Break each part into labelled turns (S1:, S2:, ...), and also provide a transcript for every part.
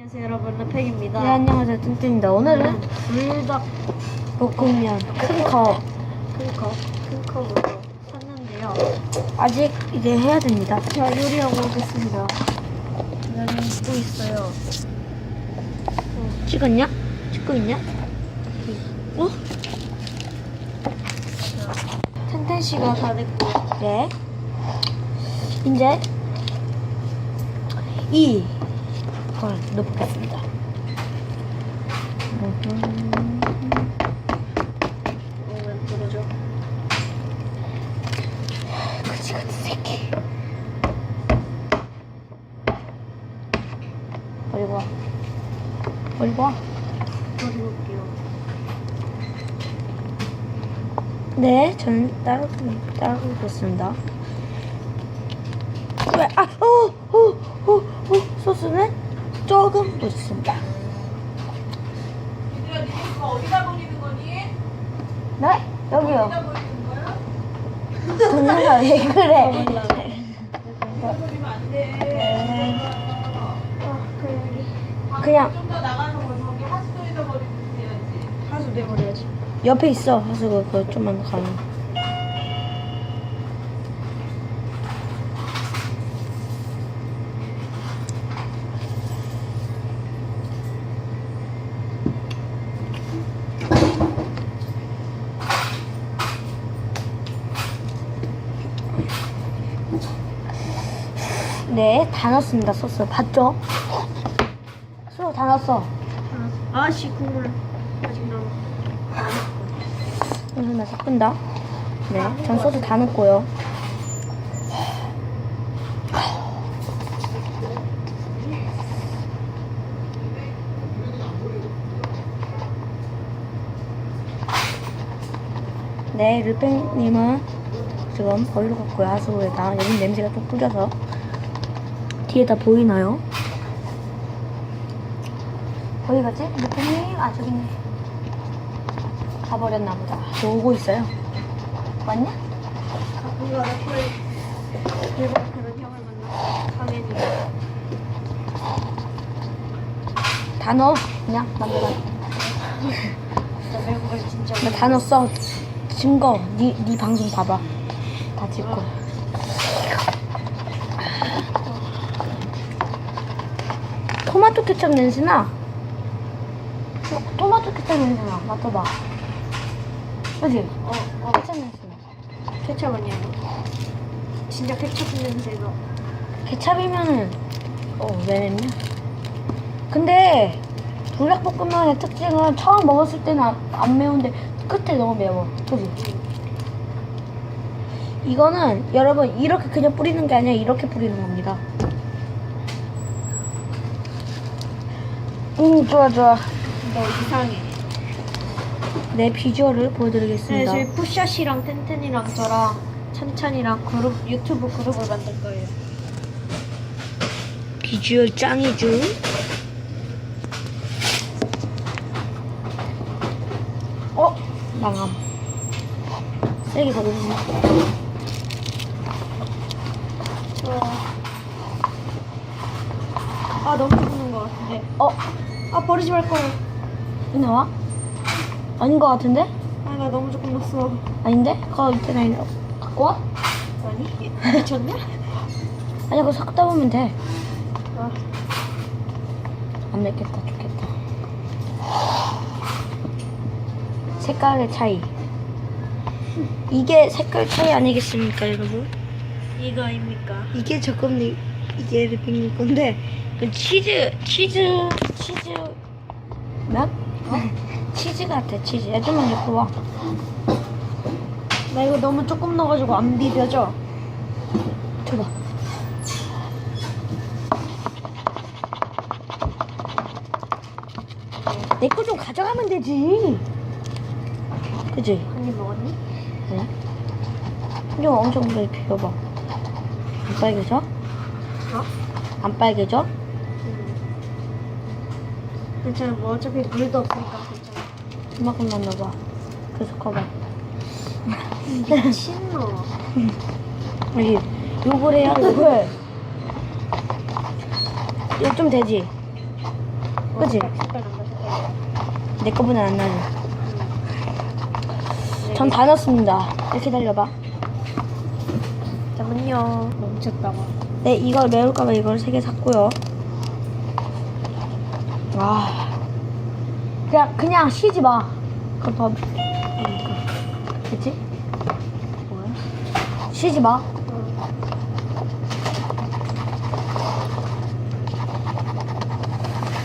S1: 안녕하세요 여러분 르팩입니다
S2: 네, 안녕하세요. 뚱뚱입니다. 오늘은
S1: 불닭
S2: 볶음면 큰 컵.
S1: 큰컵 큰 컵으로 샀는데요
S2: 아직 이제 해야 됩니다.
S1: 자 요리하고 오겠습니다 기다리고 있어요
S2: 찍었냐? 찍고 있냐? 어?
S1: 텐텐 씨가 다 됐고요
S2: 네. 이제 이 걸
S1: 올게요
S2: 네, 저는 따로 따로 있습니다. 왜? 아, 어, 어, 어, 어, 소스는 조금 넣습니다.
S3: 얘들아, 니네 그거 어디다 버리는 거니?
S2: 네, 여기요.
S3: 어디다 버리는 거야?
S2: 동네가 왜 그래?
S3: 버리면 안 돼.
S2: 그냥
S3: 좀더 나가는 거 저기 하수도에다 버리면 돼야지.
S1: 하수 내버려야지
S2: 옆에 있어. 하수구 그거 좀만 가면. 네, 다 넣었습니다. 소스 봤죠? 소스 다 넣었어.
S1: 아씨 국물 아직 남아
S2: 하나 섞은다. 네, 전 소스 다 넣고요. 네, 르팽님은 지금 버리러 갔고요. 하수구에다. 여기 냄새가 좀 뿌려서. 뒤에 다 보이나요? 어디 갔지? 르팽님? 아, 저기 있네. 가버렸나 보다. 저 오고 있어요. 맞냐?
S1: 가끔가다 콜 일본 그런 형을 만나 상현이
S2: 다 넣어. 그냥.
S1: 진짜 외국을 진짜
S2: 나 다 넣었어. 증거. 니, 니 방송 봐봐. 다 찍고. 토마토 케첩 냄새나? 어, 토마토 케첩 냄새나. 맡아봐. 그지?
S1: 어, 어
S2: 케첩 냄새나.
S1: 케첩 아니야 진짜 케첩 냄새가
S2: 케찹이면은 어, 왜 냈냐? 근데 불닭볶음면의 특징은 처음 먹었을 때는 안, 안 매운데 끝에 너무 매워. 그지? 이거는 여러분 이렇게 그냥 뿌리는 게 아니라 이렇게 뿌리는 겁니다. 음 좋아 좋아.
S1: 너 이상해
S2: 내 비주얼을
S1: 네
S2: 보여드리겠습니다.
S1: 저희 푸샷이랑 텐텐이랑 저랑 찬찬이랑 그룹 유튜브 그룹을 만들 거예요
S2: 비주얼 짱이죠. 어? 망함. 세게 버리네.
S1: 좋아 아 너무 죽는 것 같은데
S2: 어?
S1: 아 버리지 말 거야
S2: 이 나와? 아닌 것 같은데?
S1: 아나 너무 조금 넣었어
S2: 아닌데? 그거 있잖아. 이거. 갖고 와?
S1: 아니 미쳤냐?
S2: 아니, 그거 섞다 보면 돼.
S1: 아,
S2: 안 맵겠다. 좋겠다. 색깔의 차이. 이게 색깔 차이 아니겠습니까, 여러분?
S1: 이거입니까?
S2: 이게 조금 이- 이게 르핑일 건데 그 치즈 치즈 치즈 몇? 치즈 같아 치즈 야 좀만 옆으로
S1: 와나 이거 너무 조금 넣어가지고 안 비벼져
S2: 줘봐 내 거 좀 가져가면 되지 그지?
S1: 한입 먹었니?
S2: 응? 좀 엄청 많이 비벼봐 안 빨개져?
S1: 어?
S2: 안 빨개져?
S1: 괜찮아 뭐 어차피 물도 없으니까 괜찮아
S2: 이만큼만 넣어봐 계속 커봐
S1: 미친놈
S2: 여기 욕을 해야 욕을 이거 좀 되지? 그치?
S1: 색깔 난다 색깔.
S2: 내 거보다 안 나지. 전 다 넣었습니다. 이렇게 기다려봐.
S1: 잠깐만요. 멈췄다가.
S2: 네, 이거 매울까봐 이걸 세 개 샀고요. 아, 그냥 그냥 쉬지 마. 그럼 더, 그치?
S1: 뭐야?
S2: 쉬지 마.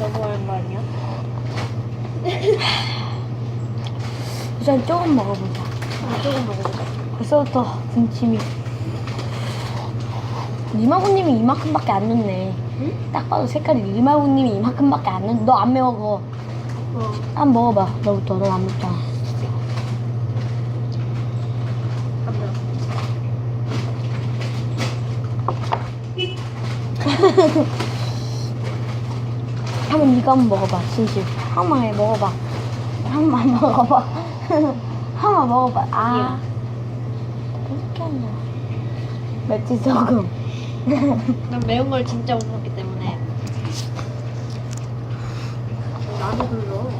S1: 너무 아니야?
S2: 우선 조금 먹어보자.
S1: 아, 조금 먹어보자.
S2: 벌써부터 군침이. 리마구님이 이만큼밖에 안 넣네.
S1: 응?
S2: 딱 봐도 색깔이 리마구님이 이만큼밖에 안 넣. 너안 매워 그거.
S1: 어.
S2: 한번 먹어봐. 너부터. 넌 안 먹잖아. 한번 네가 한번 먹어봐. 진실. 한해 먹어봐. 한 번만 먹어봐. 한번 먹어봐. 아. 어떻게 한다. 맵지 조금.
S1: 난 매운 걸 진짜 못 먹기 때문에. 나도 불러.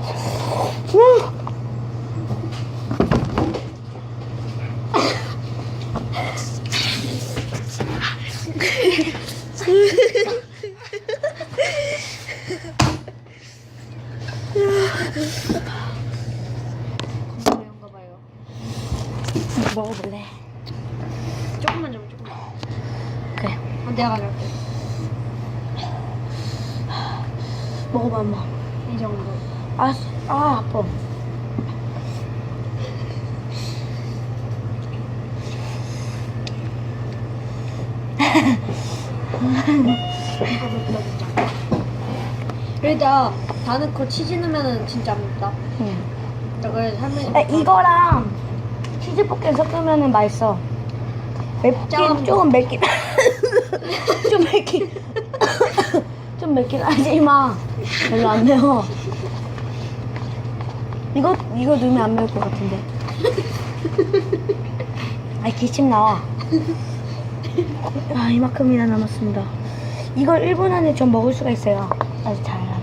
S1: 봐요.
S2: 먹어볼래.
S1: 조금만 좀 조금만.
S2: 그래.
S1: 어, 내가 가져올게.
S2: 먹어봐 한번.
S1: 이 정도.
S2: 아, 아 아파.
S1: 그러다 다 넣고 치즈 넣으면은 진짜 안 맵다.
S2: 응.
S1: 나 그래 할머니.
S2: 아, 이거랑 치즈 볶음 섞으면 맛있어. 맵긴
S1: 짱.
S2: 조금 맵긴 좀 맵긴 좀 맵긴 하지만 별로 안 매워. 이거 이거 넣으면 안 매울 것 같은데. 아 기침 나와. 아 이만큼이나 남았습니다. 이걸 1분 안에 좀 먹을 수가 있어요. 아주 잘하면.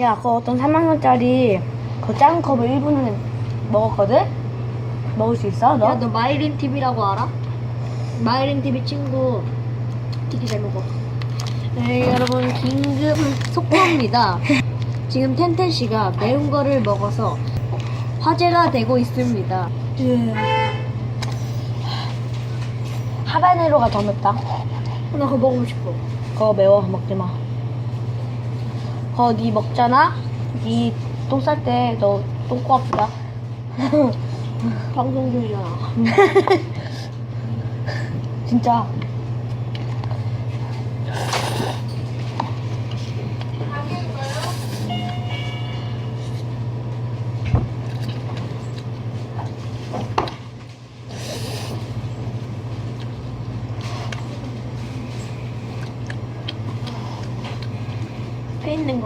S2: 야, 그 어떤 3만 원짜리 그 작은 컵을 1분 안에 먹었거든? 먹을 수 있어? 너?
S1: 야, 너 마이린 TV라고 알아? 마이린 TV 친구 되게 잘 먹어. 네, 여러분 긴급 속보입니다. 지금 텐텐 씨가 매운 거를 먹어서 화제가 되고 있습니다.
S2: 예. 하바네로가 더 맵다.
S1: 나 그거 먹고 싶어.
S2: 그거 매워 먹지 마. 그거 니 먹잖아? 니 똥 쌀 때 너 똥꼬 아프다.
S1: 방송 중이잖아.
S2: 진짜.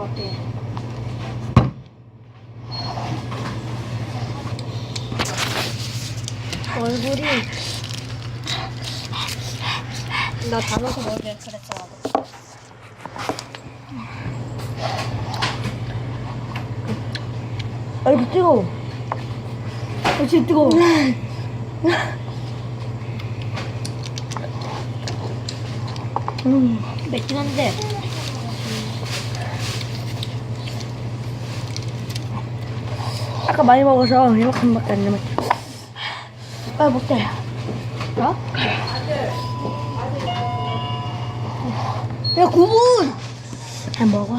S1: 같아. 얼굴이 나 담아서 먹으면 나도.
S2: 얼굴 뜨거워. 어, 진짜 뜨거워. 음.
S1: 맵긴 한데
S2: 아까 많이 먹어서 이만큼밖에 안 남았죠. 빨리 먹자.
S1: 어?
S2: 야, 9분! 잘 먹어.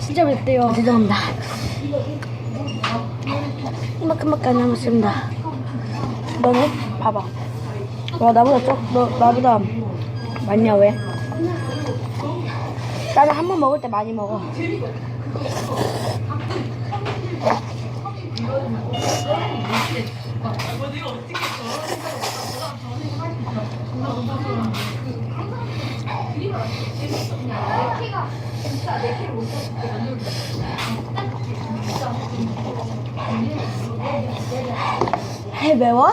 S1: 진짜 맵대요.
S2: 죄송합니다. 이만큼밖에 안 남았습니다. 너는? 봐봐. 와, 나보다 쪽, 너, 나보다 많냐, 왜? 나는 한 번 먹을 때 많이 먹어. 해, 매워?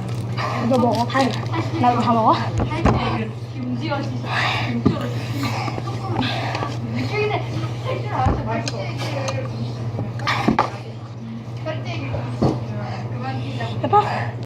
S3: 이거 먹어 반. 나 이거 다 먹어.
S4: 예뻐?